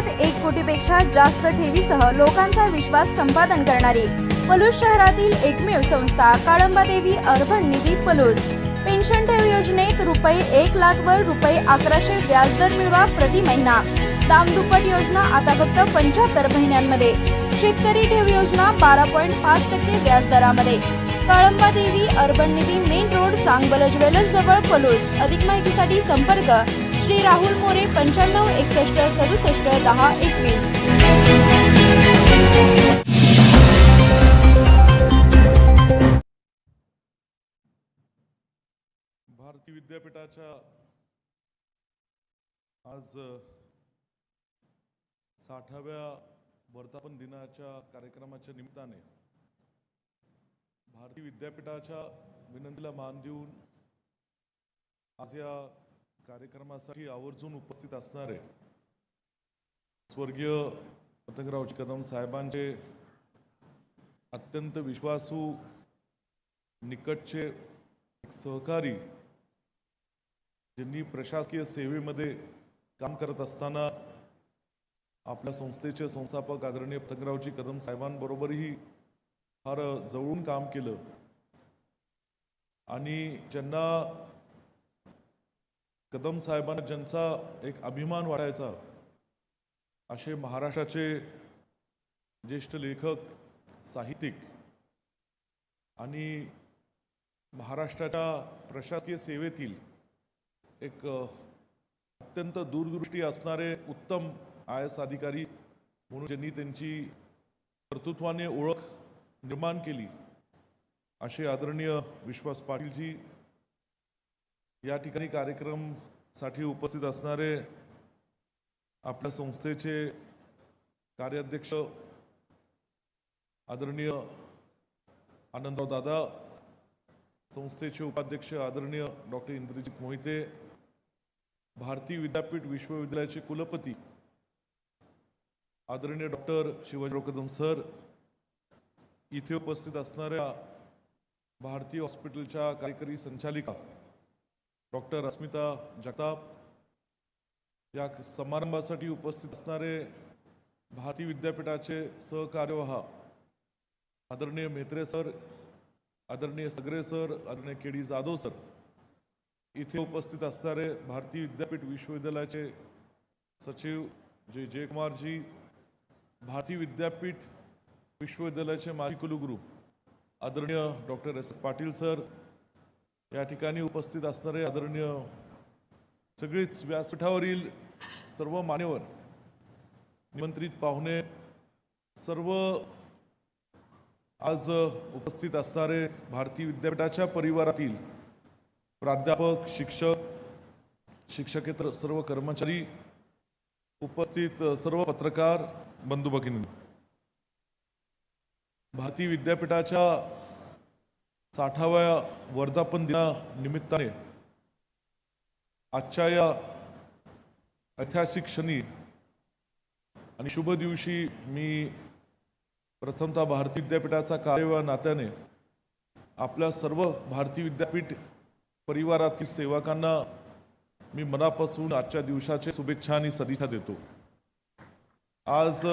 दिवसात एक कोटीपेक्षा जास्त ठेवीसह लोकांचा विश्वास संपादन करणारी पलूस शहरातील एकमेव संस्था काळंबा देवी अर्बन निधी पलूस. पेन्शन ठेव योजनेत रुपये एक लाख वर रुपये अकराशे व्याजदर मिळवा प्रति महिना. दामदुप्पट योजना आता फक्त पंच्याहत्तर महिन्यांमध्ये. शेतकरी ठेव योजना बारा पॉईंट पाच टक्के व्याजदरामध्ये. Kalamba Devi urban Nidhi main road Changbal jewellers जवळ पलूस. अधिक माहितीसाठी संपर्क श्री राहुल मोरे पंच्याण्णव एकसष्ट सदुसष्ट दहा एकवीस. भारती विद्यापीठाच्या आज साठाव्या वर्धापन दिनाच्या कार्यक्रमाच्या निमित्ताने भारती विद्यापीठाच्या विनंतीला मान देऊन आज या कार्यक्रमासाठी आवर्जून उपस्थित असणारे स्वर्गीय पतंगराव कदम साहेबांचे अत्यंत विश्वासू निकटचे एक सहकारी ज्यांनी प्रशासकीय सेवेमध्ये काम करत असताना आपल्या संस्थेचे संस्थापक आदरणीय पतंगरावजी कदम साहेबांबरोबरही फार जवळून काम केलं. आणि ज्यांना कदम साहेबांना ज्यांचा एक अभिमान वाटायचा असे महाराष्ट्राचे ज्येष्ठ लेखक साहित्यिक आणि महाराष्ट्राच्या प्रशासकीय सेवेतील एक अत्यंत दूरदृष्टी असणारे उत्तम आय एस अधिकारी म्हणून ज्यांनी त्यांची कर्तृत्वाने ओळख निर्माण केली असे आदरणीय विश्वास पाटीलजी या ठिकाणी कार्यक्रमसाठी उपस्थित असणारे आपल्या संस्थेचे कार्याध्यक्ष आदरणीय आनंदराव दादा संस्थेचे उपाध्यक्ष आदरणीय डॉक्टर इंद्रजित मोहिते भारतीय विद्यापीठ विश्वविद्यालयाचे कुलपती आदरणीय डॉक्टर शिवाजीराव कदम सर इथे उपस्थित असणाऱ्या भारतीय हॉस्पिटलच्या कार्यकारी संचालिका डॉक्टर अस्मिता जगताप या समारंभासाठी उपस्थित असणारे भारती विद्यापीठाचे सहकार्यवाह आदरणीय मेत्रे सर आदरणीय सगरे सर आदरणीय केडी जाधव सर इथे उपस्थित असणारे भारतीय विद्यापीठ विश्वविद्यालयाचे सचिव जय जयकुमारजी भारतीय विद्यापीठ विश्वविद्यालयाचे माजी कुलगुरू आदरणीय डॉक्टर एस पाटील सर या ठिकाणी उपस्थित असणारे आदरणीय सगळीच व्यासपीठावरील सर्व मान्यवर निमंत्रित पाहुणे सर्व आज उपस्थित असणारे भारतीय विद्यापीठाच्या परिवारातील प्राध्यापक शिक्षक शिक्षकेतर सर्व कर्मचारी उपस्थित सर्व पत्रकार बंधू भगिनी. भारतीय विद्यापीठाच्या साठाव्या वर्धापन दिना निमित्ताने आजच्या या ऐतिहासिक क्षणी आणि शुभ दिवशी मी प्रथमतः भारतीय विद्यापीठाचा कार्यवा नात्याने आपल्या सर्व भारती विद्यापीठ परिवारातील सेवकांना मी मनापासून आजच्या दिवसाचे शुभेच्छा आणि सदिच्छा देतो. आज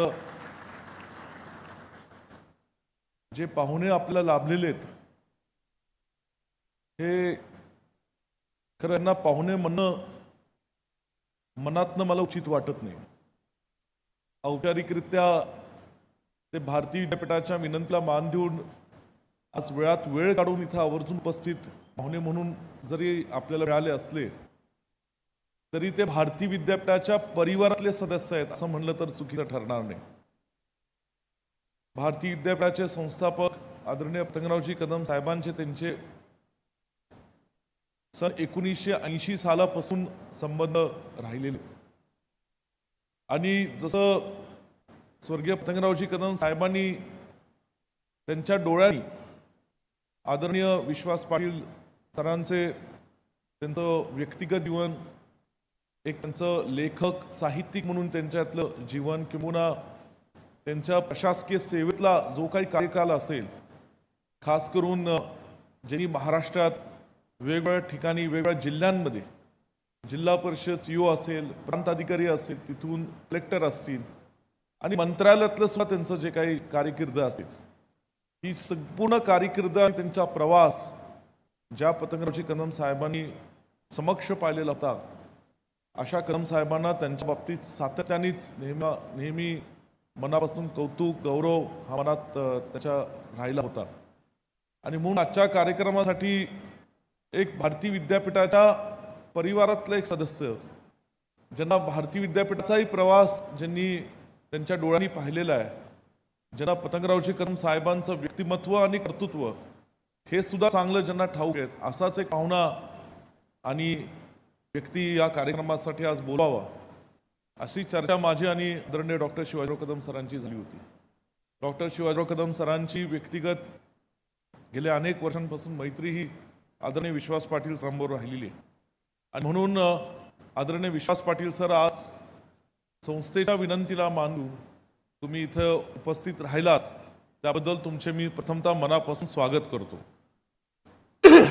जे पाहुणे आपल्याला लाभलेले आहेत हे खरं यांना पाहुणे म्हणणं मनातनं मला उचित वाटत नाही. औपचारिकरित्या ते भारतीय विद्यापीठाच्या विनंतीला मान देऊन आज वेळात वेळ काढून इथं आवर्जून उपस्थित पाहुणे म्हणून जरी आपल्याला मिळाले असले तरी ते भारतीय विद्यापीठाच्या परिवारातले सदस्य आहेत असं म्हणलं तर चुकीचं ठरणार नाही. भारतीय विद्यापीठाचे संस्थापक आदरणीय पतंगरावजी कदम साहेबांचे त्यांचे सन एकोणीसशे ऐंशी सालापासून संबंध राहिलेले. आणि जसं स्वर्गीय पतंगरावजी कदम साहेबांनी त्यांच्या डोळ्यांनी आदरणीय विश्वास पाटील सरांचे त्यांचं व्यक्तिगत जीवन एक त्यांचं लेखक साहित्यिक म्हणून त्यांच्यातलं जीवन किंवा त्यांच्या प्रशासकीय सेवेतला जो काही कार्यकाल असेल खास करून ज्यांनी महाराष्ट्रात वेगवेगळ्या ठिकाणी वेगवेगळ्या जिल्ह्यांमध्ये जिल्हा परिषद यू असेल प्रांताधिकारी असेल तिथून कलेक्टर असतील आणि मंत्रालयातलं सुद्धा त्यांचं जे काही कारकीर्द असेल ही संपूर्ण कारकीर्द आणि त्यांचा प्रवास ज्या पतंगरावजी कदम साहेबांनी समक्ष पाहिलेला होता अशा कदम साहेबांना त्यांच्या बाबतीत सातत्यानेच नेहमी नेहमी मनापासून कौतुक गौरव हा मनात त्याच्या राहिला होता. आणि म्हणून आजच्या कार्यक्रमासाठी एक भारतीय विद्यापीठाच्या परिवारातलं एक सदस्य. ज्यांना भारतीय विद्यापीठाचाही प्रवास ज्यांनी त्यांच्या डोळ्यांनी पाहिलेला आहे. ज्यांना पतंगरावजी कदम साहेबांचं व्यक्तिमत्व आणि कर्तृत्व हे सुद्धा चांगलं ज्यांना ठाऊक आहेत असाच एक पाहुणा आणि व्यक्ती या कार्यक्रमासाठी आज बोलावा अशी चर्चा माझी आणि आदरणीय डॉक्टर शिवाजीराव कदम सरांची झाली होती. डॉक्टर शिवाजीराव कदम सरांची व्यक्तिगत गेल्या अनेक वर्षांपासून मैत्री ही आदरणीय विश्वास पाटील सरांबरोबर राहिलेली आहे आणि म्हणून आदरणीय विश्वास पाटील सर आज संस्थेच्या विनंतीला मानून तुम्ही इथं उपस्थित राहिलात. त्याबद्दल तुमचे मी प्रथमतः मनापासून स्वागत करतो.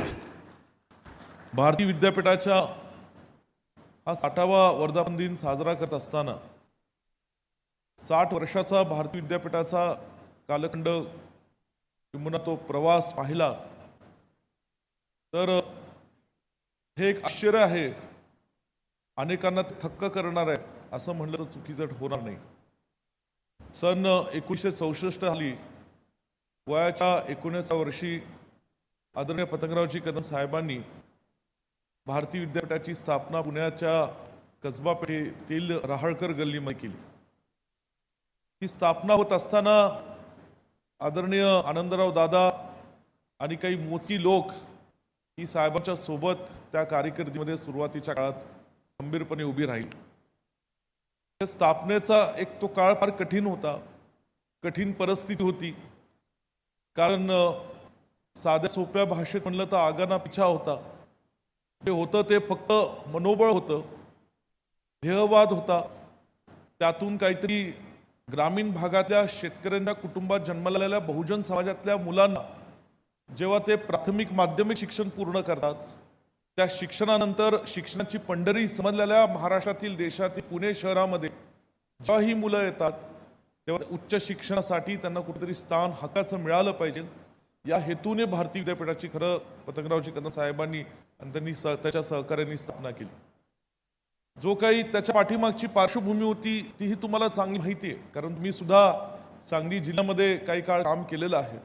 भारतीय विद्यापीठाच्या हा साठावा वर्धापन दिन साजरा करत असताना साठ वर्षाचा भारतीय विद्यापीठाचा कालखंड किंवा तो प्रवास पाहिला. तर हे एक आश्चर्य आहे. अनेकांना थक्क करणार आहे. असं म्हणलं तर चुकीचं होणार नाही. सन एकोणीसशे चौसष्ट साली वयाच्या एकोणीसा वर्षी आदरणीय पतंगरावजी कदम साहेबांनी भारतीय विद्यापीठाची स्थापना पुण्याच्या कसबा पेठेतील राहळकर गल्लीमध्ये केली. ही स्थापना होत असताना आदरणीय आनंदराव दादा आणि काही मोची लोक ही साहेबांच्या सोबत त्या कारकिर्दीमध्ये सुरुवातीच्या काळात खंबीरपणे उभी राहील. त्या स्थापनेचा एक तो काळ फार कठीण होता. कठीण परिस्थिती होती. कारण साध्या सोप्या भाषेत म्हणलं तर आगाना पिछा होता. ते होतं ते फक्त मनोबळ होतं. ध्येयवाद होता. त्यातून काहीतरी ग्रामीण भागातल्या शेतकऱ्यांच्या कुटुंबात जन्मलेल्या बहुजन समाजातल्या मुलांना जेव्हा ते प्राथमिक माध्यमिक शिक्षण पूर्ण करतात त्या शिक्षणानंतर शिक्षणाची पंढरी समजलेल्या महाराष्ट्रातील देशातील पुणे शहरामध्ये जेव्हा ही मुलं येतात तेव्हा उच्च शिक्षणासाठी त्यांना कुठेतरी स्थान हक्काचं मिळालं पाहिजे. या हेतूने भारतीय विद्यापीठाची खरं पतंगरावजी कदम साहेबांनी आणि त्यांनी सह त्याच्या सहकार्यांनी स्थापना केली. जो काही त्याच्या पाठीमागची पार्श्वभूमी होती तीही तुम्हाला चांगली माहिती आहे. कारण तुम्ही सुद्धा सांगली जिल्ह्यामध्ये काही काळ काम केलेलं आहे.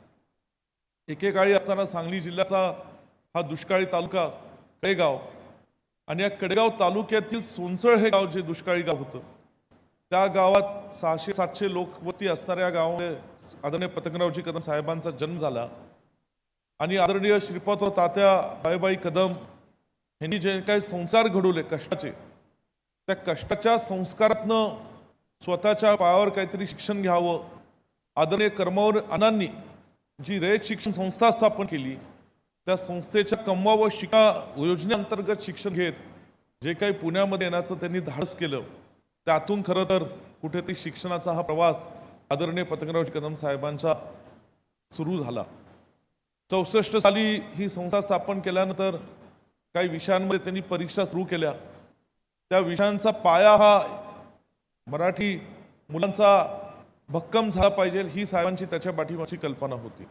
एकेकाळी असताना सांगली जिल्ह्याचा हा दुष्काळी तालुका कडेगाव आणि या कडेगाव तालुक्यातील सोनसळ हे गाव जे दुष्काळी गाव होतं त्या गावात सहाशे सातशे लोक वस्ती असणाऱ्या गावामध्ये आदरणीय पतंगरावजी कदम साहेबांचा जन्म झाला. आणि आदरणीय श्रीपादराव तात्या बाईबाई कदम यांनी जे काही संसार घडवले कष्टाचे त्या कष्टाच्या संस्कारातनं स्वतःच्या पायावर काहीतरी शिक्षण घ्यावं आदरणीय कर्मवर अनांनी जी रयत शिक्षण संस्था स्थापन केली त्या संस्थेच्या कमवा व शिका योजनेअंतर्गत शिक्षण घेत जे काही पुण्यामध्ये येण्याचं त्यांनी धाडस केलं त्यातून खरं तर कुठेतरी शिक्षणाचा हा प्रवास आदरणीय पतंगराव कदम साहेबांचा सुरू झाला. चौसष्ट साली ही संस्था स्थापन केल्यानंतर काही विषयांमध्ये त्यांनी परीक्षा सुरू केल्या. त्या विषयांचा पाया हा मराठी मुलांचा भक्कम झाला पाहिजे ही साहेबांची त्याच्या पाठीमागची कल्पना होती.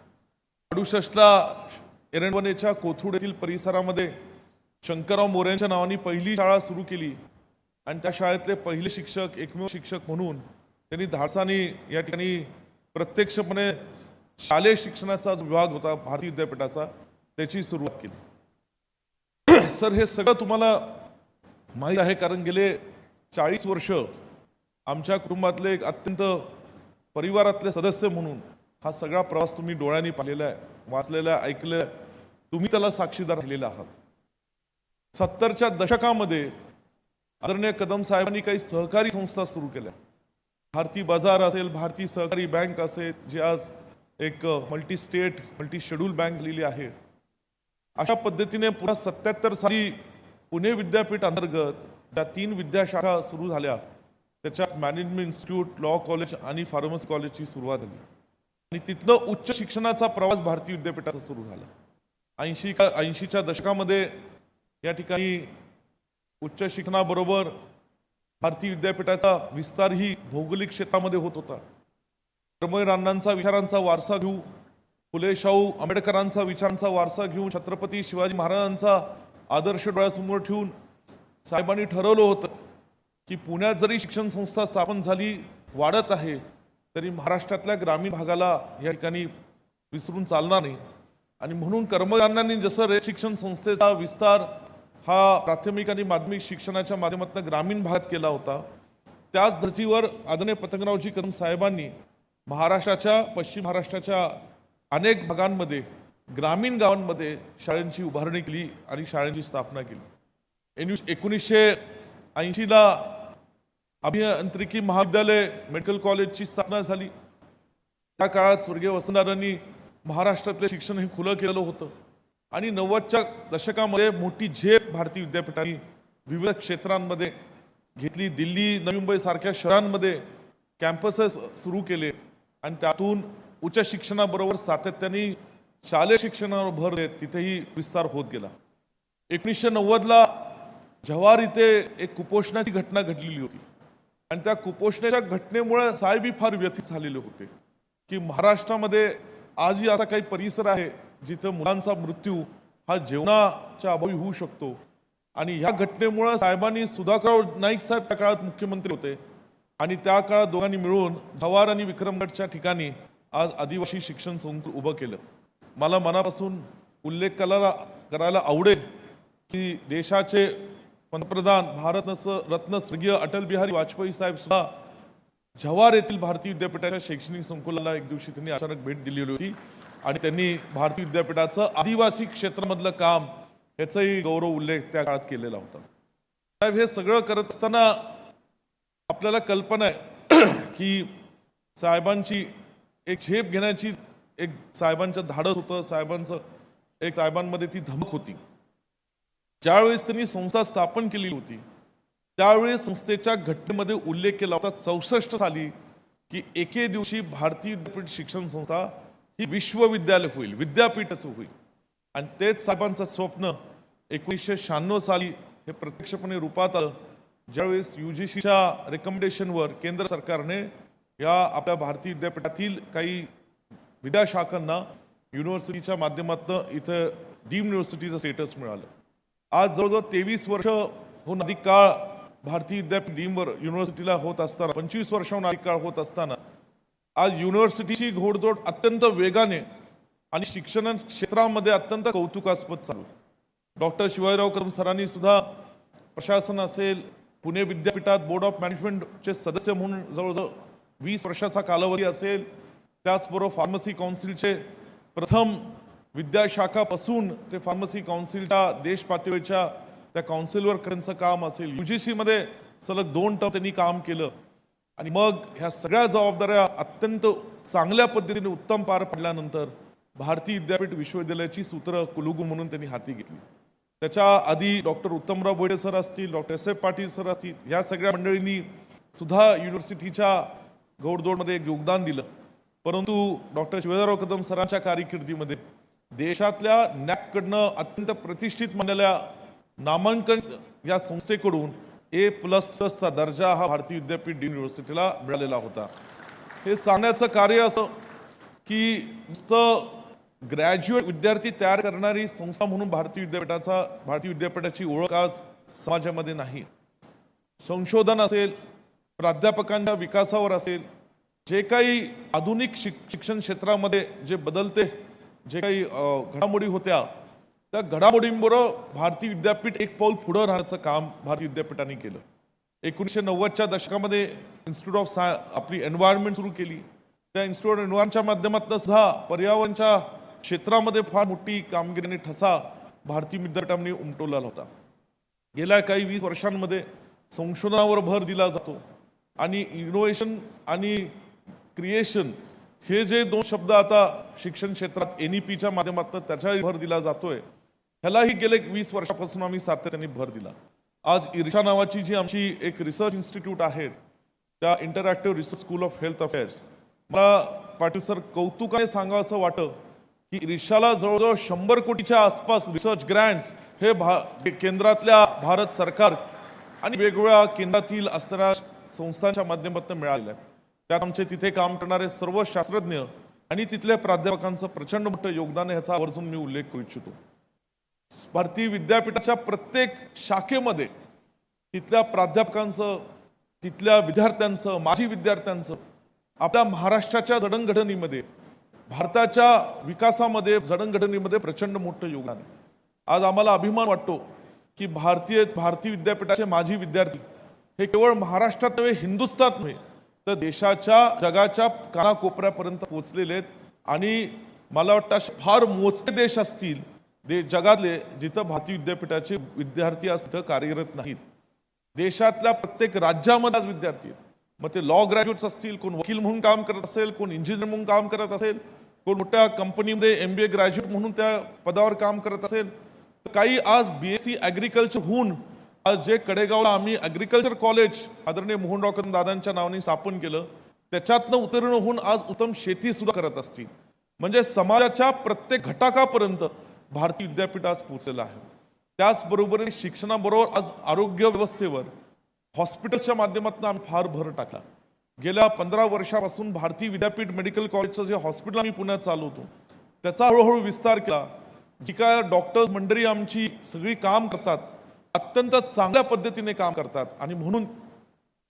अडुसष्टला एरणवनेच्या कोथरूड येथील परिसरामध्ये शंकरराव मोऱ्यांच्या नावाने पहिली शाळा सुरू केली आणि त्या शाळेतले पहिले शिक्षक एकमेव शिक्षक म्हणून त्यांनी धाडसाने या ठिकाणी प्रत्यक्षपणे शालेय शिक्षणाचा जो विभाग होता भारतीय विद्यापीठाचा त्याची सुरुवात केली. सर हे सगळं तुम्हाला माहीत आहे कारण गेले चाळीस वर्ष आमच्या कुटुंबातले एक अत्यंत परिवारातले सदस्य म्हणून हा सगळा प्रवास तुम्ही डोळ्यांनी पाहिलेला आहे वाचलेला आहे ऐकलेला आहे. तुम्ही त्याला साक्षीदार राहिलेला आहात. सत्तरच्या दशकामध्ये आदरणीय कदम साहेबांनी काही सहकारी संस्था सुरू केल्या. भारती बाजार असेल भारतीय सहकारी बँक असेल जी आज एक multi state multi schedule bank झालेली आहे. अशा पद्धतीने पुन्हा सत्याहत्तर साली पुणे विद्यापीठ अंतर्गत त्या तीन विद्याशाखा सुरू झाल्या त्याच्यात मॅनेजमेंट इन्स्टिट्यूट लॉ कॉलेज आणि फार्मसी कॉलेजची सुरुवात झाली. आणि तिथनं उच्च शिक्षणाचा प्रवास भारतीय विद्यापीठाचा सुरू झाला. ऐंशी का ऐंशीच्या दशकामध्ये या ठिकाणी उच्च शिक्षणाबरोबर भारतीय विद्यापीठाचा विस्तारही भौगोलिक क्षेत्रामध्ये होत होता. कर्मवीर अण्णांचा विचारांचा वारसा घेऊ फुले शाहू आंबेडकरांचा विचारांचा वारसा घेऊन छत्रपती शिवाजी महाराजांचा आदर्श डोळ्यासमोर ठेवून साहेबांनी ठरवलं होतं की पुण्यात जरी शिक्षण संस्था स्थापन झाली वाढत आहे तरी महाराष्ट्रातल्या ग्रामीण भागाला या ठिकाणी विसरून चालणार नाही. आणि म्हणून कर्मचाऱ्यांनी जसं रे शिक्षण संस्थेचा विस्तार हा प्राथमिक आणि माध्यमिक शिक्षणाच्या माध्यमातून ग्रामीण भागात केला होता त्याच धर्तीवर आदरणीय पतंगरावजी कदम साहेबांनी महाराष्ट्राच्या पश्चिम महाराष्ट्राच्या अनेक भागांमध्ये ग्रामीण गावांमध्ये शाळांची उभारणी केली आणि शाळांची स्थापना केली. एन एकोणीसशे ऐंशीला अभियांत्रिकी महाविद्यालय मेडिकल कॉलेजची स्थापना झाली. त्या काळात स्वर्गीय वसंतदारांनी महाराष्ट्रातले शिक्षण हे खुलं केलेलं होतं. आणि नव्वदच्या दशकामध्ये मोठी झेप भारतीय विद्यापीठांनी विविध क्षेत्रांमध्ये घेतली. दिल्ली नवी मुंबई सारख्या शहरांमध्ये कॅम्पसेस सुरू केले. आणि त्यातून उच्च शिक्षणाबरोबर सातत्याने शालेय शिक्षणावर भर देत तिथेही विस्तार होत गेला. एकोणीसशे नव्वदला जव्हार इथे एक कुपोषणाची घटना घडलेली होती. आणि त्या कुपोषणाच्या घटनेमुळे साहेबही फार व्यथित झालेले होते की महाराष्ट्रामध्ये आजही असा काही परिसर आहे जिथं मुलांचा मृत्यू हा जेवणाच्या अभावी होऊ शकतो. आणि ह्या घटनेमुळे साहेबांनी सुधाकरराव नाईक साहेब त्या काळात मुख्यमंत्री होते. आणि त्या काळात दोघांनी मिळून जवार आणि विक्रमगडच्या ठिकाणी आज आदिवासी शिक्षण संकुल उभं केलं. मला मनापासून उल्लेख करायला करायला आवडेल की देशाचे पंतप्रधान भारत रत्न स्वर्गीय अटल बिहारी वाजपेयी साहेब सुद्धा जव्हार येथील भारतीय विद्यापीठाच्या शैक्षणिक संकुलाला एक दिवशी त्यांनी अचानक भेट दिलेली होती आणि त्यांनी भारतीय विद्यापीठाचं आदिवासी क्षेत्रामधलं काम याचाही गौरव उल्लेख त्या काळात केलेला होता. साहेब हे सगळं करत असताना आपल्याला कल्पना आहे की साहेबांची एक झेप घेण्याची एक साहेबांचं धाडस होतं साहेबांचं एक साहेबांमध्ये ती धमक होती. ज्यावेळेस त्यांनी संस्था स्थापन केली होती त्यावेळेस संस्थेच्या घटनेमध्ये उल्लेख केला होता चौसष्ट साली की एके दिवशी भारतीय विद्यापीठ शिक्षण संस्था ही विश्वविद्यालय होईल विद्यापीठच होईल. आणि तेच साहेबांचं स्वप्न एकोणीसशे शहाण्णव साली हे प्रत्यक्षपणे रूपात आलं. ज्यावेळेस यू जी सीच्या रेकमेंडेशनवर केंद्र सरकारने या आपल्या भारतीय विद्यापीठातील काही विद्याशाखांना युनिव्हर्सिटीच्या माध्यमातून इथं डीम युनिव्हर्सिटीचं स्टेटस मिळालं. आज जवळजवळ तेवीस वर्ष होऊन अधिक काळ भारतीय विद्यापीठ डीमवर युनिव्हर्सिटीला होत असताना पंचवीस वर्षाहून अधिक काळ होत असताना आज युनिव्हर्सिटीची घोडदोड अत्यंत वेगाने आणि शिक्षण क्षेत्रामध्ये अत्यंत कौतुकास्पद चालू डॉक्टर शिवाजीराव कदम सरांनी सुद्धा प्रशासन असेल पुणे विद्यापीठात बोर्ड ऑफ मॅनेजमेंटचे सदस्य म्हणून जवळजवळ वीस वर्षाचा कालावधी असेल त्याचबरोबर फार्मसी काउन्सिलचे प्रथम विद्याशाखापासून ते फार्मसी काउन्सिलच्या देश पातळीच्या त्या काउन्सिलवर त्यांचं काम असेल. यू जी सीमध्ये सलग दोन टर्म त्यांनी काम केलं. आणि मग ह्या सगळ्या जबाबदाऱ्या अत्यंत चांगल्या पद्धतीने उत्तम पार पडल्यानंतर भारतीय विद्यापीठ विश्वविद्यालयाची सूत्र कुलुगू म्हणून त्यांनी हाती घेतली. त्याच्या आधी डॉक्टर उत्तमराव बोडे सर असतील doctor S F Patil sir असतील या सगळ्या मंडळींनी सुद्धा युनिव्हर्सिटीच्या घोडदौडमध्ये एक योगदान दिलं. परंतु डॉक्टर शिवाजीराव कदम सरांच्या कारकिर्दीमध्ये देशातल्या नॅककडनं अत्यंत प्रतिष्ठित मानलेल्या नामांकन या संस्थेकडून ए प्लस प्लसचा दर्जा हा भारतीय विद्यापीठ डी युनिव्हर्सिटीला मिळालेला होता. हे सांगण्याचं कार्य असं की नुसतं ग्रॅज्युएट विद्यार्थी तयार करणारी संस्था म्हणून भारतीय विद्यापीठाचा भारतीय विद्यापीठाची ओळख आज समाजामध्ये नाही. संशोधन असेल प्राध्यापकांच्या विकासावर असेल जे काही आधुनिक शिक शिक्षण क्षेत्रामध्ये जे बदलते जे काही घडामोडी होत्या त्या घडामोडींबरोबर भारतीय विद्यापीठ एक पाऊल पुढं राहण्याचं काम भारतीय विद्यापीठाने केलं. एकोणीसशे नव्वदच्या दशकामध्ये इन्स्टिट्यूट ऑफ साय आपली एन्व्हायरमेंट सुरू केली. त्या इन्स्टिट्यूट ऑफ एन्व्हायरमेंटच्या माध्यमातून सुद्धा पर्यावरणाच्या क्षेत्रामध्ये फार मोठी कामगिरीने ठसा भारतीय विद्यापीठांनी उमटवलेला होता. गेल्या काही वीस वर्षांमध्ये संशोधनावर भर दिला जातो. आणि इनोव्हेशन आणि क्रिएशन हे जे दोन शब्द आता शिक्षण क्षेत्रात एन ई पीच्या माध्यमातून त्याच्याही भर दिला जातोय ह्यालाही गेले वीस वर्षापासून आम्ही सातत्याने भर दिला. आज ईर्षा नावाची जी आमची एक रिसर्च इन्स्टिट्यूट आहे त्या interactive research school of health affairs मला पाटील सर कौतुकाने सांगावं असं वाटतं की ईर्षाला जवळजवळ शंभर कोटीच्या आसपास रिसर्च ग्रँट्स हे भा केंद्रातल्या भारत सरकार आणि वेगवेगळ्या केंद्रातील असणाऱ्या संस्थांच्या माध्यमातून मिळालेल्या आहेत. त्यात आमचे तिथे काम करणारे सर्व शास्त्रज्ञ आणि तिथल्या प्राध्यापकांचं प्रचंड मोठं योगदान ह्याचा आवर्जून मी उल्लेख करू इच्छितो. भारतीय विद्यापीठाच्या प्रत्येक शाखेमध्ये तिथल्या प्राध्यापकांचं तिथल्या विद्यार्थ्यांचं माजी विद्यार्थ्यांचं आपल्या महाराष्ट्राच्या जडणघडणीमध्ये भारताच्या विकासामध्ये जडणघडणीमध्ये प्रचंड मोठं योगदान आहे. आज आम्हाला अभिमान वाटतो की भारतीय भारतीय विद्यापीठाचे माजी विद्यार्थी हे केवळ महाराष्ट्रात नव्हे हिंदुस्थात नव्हे तर देशाच्या जगाच्या कानाकोपऱ्यापर्यंत पोहोचलेले आहेत. आणि मला वाटतं फार मोजके देश असतील दे जगातले जिथं भारतीय विद्यापीठाचे विद्यार्थी असतं कार्यरत नाहीत. देशातल्या प्रत्येक राज्यामध्ये आज विद्यार्थी आहेत. मग ते लॉ ग्रॅज्युएट्स असतील कोण वकील म्हणून काम करत असेल कोण इंजिनियर म्हणून काम करत असेल कोण मोठ्या कंपनीमध्ये एम बी ए ग्रॅज्युएट म्हणून त्या पदावर काम करत असेल. तर काही आज बी एस सी ॲग्रिकल्चर होऊन आज जे कडेगावला आम्ही ॲग्रिकल्चर कॉलेज आदरणीय मोहनराव कदम दादांच्या नावाने स्थापन केलं त्याच्यातनं उत्तीर्ण होऊन आज उत्तम शेती सुद्धा करत असतील. म्हणजे समाजाच्या प्रत्येक घटकापर्यंत भारतीय विद्यापीठ आज पोहोचलेलं आहे. त्याचबरोबर शिक्षणाबरोबर आज आरोग्य व्यवस्थेवर हॉस्पिटलच्या माध्यमातून आम्ही फार भर टाकला. गेल्या पंधरा वर्षापासून भारतीय विद्यापीठ मेडिकल कॉलेजचं जे हॉस्पिटल आम्ही पुण्यात चालवतो त्याचा हळूहळू विस्तार केला. जी काय डॉक्टर्स मंडळी आमची सगळी काम करतात अत्यंत चांगल्या पद्धतीने काम करतात. आणि म्हणून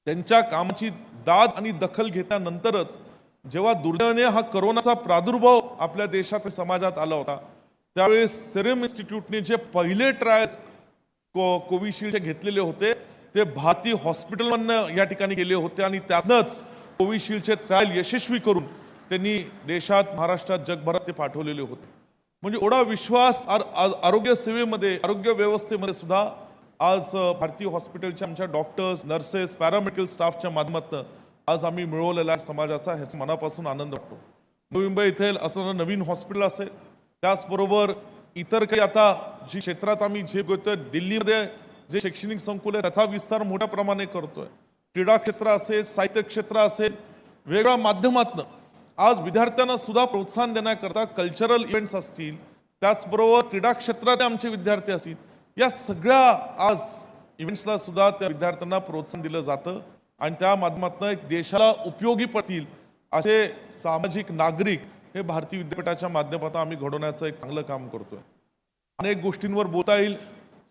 त्यांच्या कामाची दाद आणि दखल घेतल्यानंतरच जेव्हा दुर्दैवाने हा करोनाचा प्रादुर्भाव आपल्या देशात समाजात आला होता त्यावेळेस सेरम इन्स्टिट्यूटने जे पहिले ट्रायल्स को कोविशिल्डचे घेतलेले होते ते भारतीय हॉस्पिटलमधनं या ठिकाणी गेले होते आणि त्यातनंच कोविशिल्डचे ट्रायल यशस्वी करून त्यांनी देशात महाराष्ट्रात जगभरात ते पाठवलेले होते. म्हणजे एवढा विश्वास आर- आरोग्य सेवेमध्ये आरोग्य व्यवस्थेमध्ये सुद्धा आज भारतीय हॉस्पिटलच्या आमच्या डॉक्टर्स नर्सेस पॅरामेडिकल स्टाफच्या माध्यमातून आज आम्ही मिळवलेला समाजाचा ह्याचा मनापासून आनंद वाटतो. नवी मुंबई इथे असणारं नवीन हॉस्पिटल असेल त्याचबरोबर इतर काही आता जी क्षेत्रात आम्ही जे करतोय दिल्लीमध्ये जे शैक्षणिक संकुल आहे त्याचा विस्तार मोठ्या प्रमाणे करतोय. क्रीडा क्षेत्र असेल साहित्य क्षेत्र असेल वेगळ्या माध्यमातनं आज विद्यार्थ्यांना सुद्धा प्रोत्साहन देण्याकरता कल्चरल इव्हेंट्स असतील त्याचबरोबर क्रीडा क्षेत्रात आमचे विद्यार्थी असतील या सगळ्या आज इव्हेंट्सला सुद्धा त्या विद्यार्थ्यांना प्रोत्साहन दिलं जातं आणि त्या माध्यमातून एक देशाला उपयोगी पडतील असे सामाजिक नागरिक हे भारतीय विद्यापीठाच्या माध्यमातून आम्ही घडवण्याचं एक चांगलं काम करतोय. अनेक गोष्टींवर बोलता येईल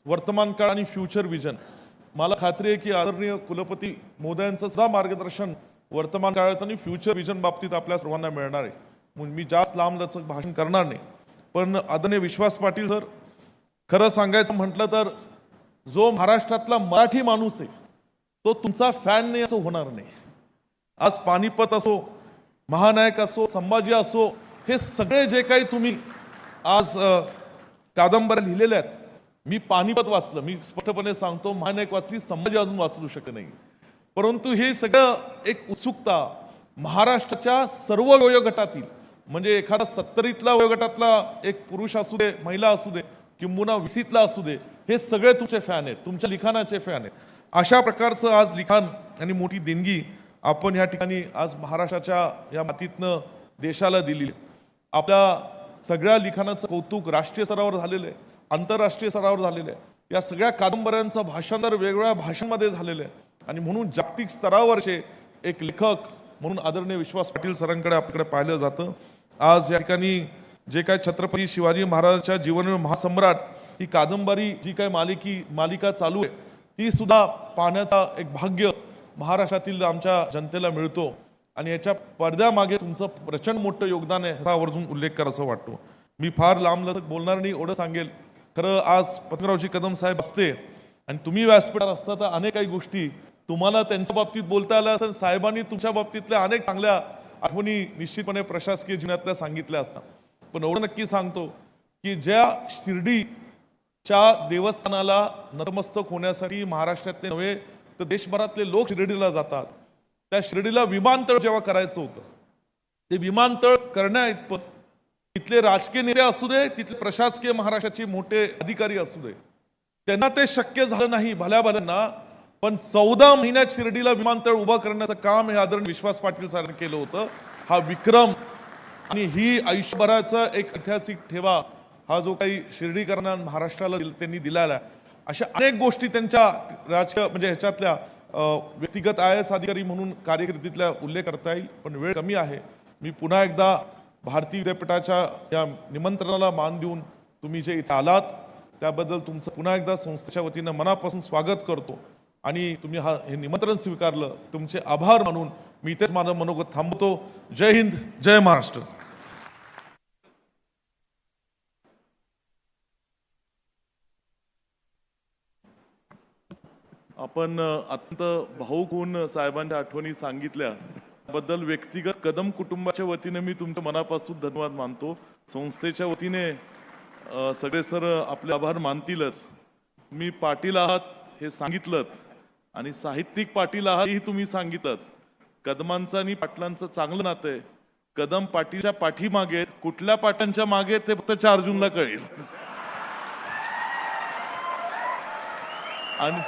वर्तमान काळ आणि फ्युचर विजन मला खात्री आहे की आदरणीय कुलपती महोदयांचं सुद्धा मार्गदर्शन वर्तमान काळात आणि फ्युचर विजन बाबतीत आपल्या सर्वांना मिळणार आहे. म्हणून मी जास्त लांबलचक भाषण करणार नाही. पण आदरणीय विश्वास पाटील सर खरं सांगायचं म्हटलं तर जो महाराष्ट्रातला मराठी माणूस आहे तो तुमचा फॅन नाही असं होणार नाही. आज पानिपत असो महानायक असो संभाजी असो हे सगळे जे काही तुम्ही आज कादंबऱ्या लिहिलेल्या आहेत मी पानिपत वाचलं. मी स्पष्टपणे सांगतो महानायक वाचली संभाजी अजून वाचू शकत नाही. परंतु हे सगळं एक उत्सुकता महाराष्ट्राच्या सर्व वयोगटातील म्हणजे एखादा सत्तरीतला वयोगटातला एक पुरुष असू दे महिला असू दे किंबहुना विसीतला असू दे हे सगळे तुमचे फॅन आहेत तुमच्या लिखाणाचे फॅन आहेत. अशा प्रकारचं आज लिखाण आणि मोठी देणगी आपण या ठिकाणी आज महाराष्ट्राच्या या मातीतनं देशाला दिली आपल्या सगळ्या लिखाणाचं कौतुक राष्ट्रीय स्तरावर झालेलं आहे आंतरराष्ट्रीय स्तरावर झालेलं आहे. या सगळ्या कादंबऱ्यांचं भाषांतर वेगवेगळ्या भाषांमध्ये झालेलं आहे. आणि म्हणून जागतिक स्तरावरचे एक लेखक म्हणून आदरणीय विश्वास पाटील सरांकडे आपल्याकडे पाहिलं जातं. आज या ठिकाणी जे काय छत्रपती शिवाजी महाराजांच्या जीवन महासम्राट ही कादंबरी जी काय मालिकी मालिका चालू आहे ती सुद्धा पाहण्याचा एक भाग्य महाराष्ट्रातील आमच्या जनतेला मिळतो. आणि याच्या पडद्यामागे तुमचं प्रचंड मोठं योगदान आहे ह्याचा आवर्जून उल्लेख करा असं वाटतो. मी फार लांब लचक बोलणार नाही एवढं सांगेल. खरं आज पद्मरावजी कदम साहेब असते आणि तुम्ही व्यासपीठात असता तर अनेक काही गोष्टी तुम्हाला त्यांच्या बाबतीत बोलता आल्या असेल साहेबांनी तुमच्या बाबतीतल्या अनेक चांगल्या आठवणी निश्चितपणे प्रशासकीय जीवनातल्या सांगितल्या असतात. पण एवढं नक्की सांगतो की ज्या शिर्डीच्या देवस्थानाला नतमस्तक होण्यासाठी महाराष्ट्रातले नव्हे तर देशभरातले लोक शिर्डीला जातात. त्या शिर्डीला विमानतळ जेव्हा करायचं होतं ते विमानतळ करण्या इतपत तिथले राजकीय नेते असू दे तिथले प्रशासकीय महाराष्ट्राचे मोठे अधिकारी असू दे त्यांना ते शक्य झालं नाही भल्या भल्यांना पण चौदा महिन्यात शिर्डीला विमानतळ उभं करण्याचं काम हे आदरणीय विश्वास पाटील सरांनी केलं होतं. हा विक्रम आणि ही आयुष्यभराचा एक ऐतिहासिक ठेवा हा जो काही शिर्डीकरांना महाराष्ट्राला त्यांनी दिलेला आहे. अशा अनेक गोष्टी त्यांच्या राजकीय म्हणजे ह्याच्यातल्या व्यक्तिगत आय एस अधिकारी म्हणून कार्यकिर्दीतल्या उल्लेख करता येईल पण वेळ कमी आहे. मी पुन्हा एकदा भारतीय विद्यापीठाच्या या निमंत्रणाला मान देऊन तुम्ही जे इथे आलात त्याबद्दल तुमचं पुन्हा एकदा संस्थेच्या वतीनं मनापासून स्वागत करतो. आणि तुम्ही हा हे निमंत्रण स्वीकारलं तुमचे आभार मानून मी इथेच माझं मनोगत थांबतो जय हिंद जय महाराष्ट्र. आपण अत्यंत भाऊक होऊन साहेबांच्या आठवणी सांगितल्या. बद्दल व्यक्तिगत कदम कुटुंबाच्या वतीने मी तुमच्या मनापासून धन्यवाद मानतो. संस्थेच्या वतीने सगळे सर आपले आभार मानतीलच. मी पाटील आहात हे सांगितलं आणि साहित्यिक पाटील आहात हेही तुम्ही सांगितलं कदमांचं आणि पाटलांचं चांगलं नातं आहे. कदम पाटीलच्या पाठीमागे कुठल्या पाटांच्या मागे ते फक्त चार जूनला कळेल. आणि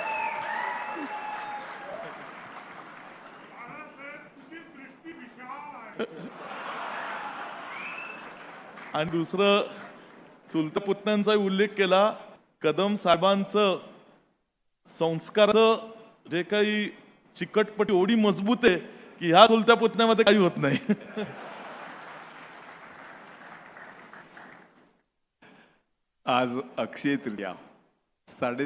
आणि दुसरं चुलत्या पुतण्यांचा उल्लेख केला कदम साहेबांचं संस्काराचं जे काही चिकटपटी एवढी मजबूत आहे की ह्या चुलत्या पुतण्यामध्ये काही होत नाही. आज अक्षय तृतीया साडे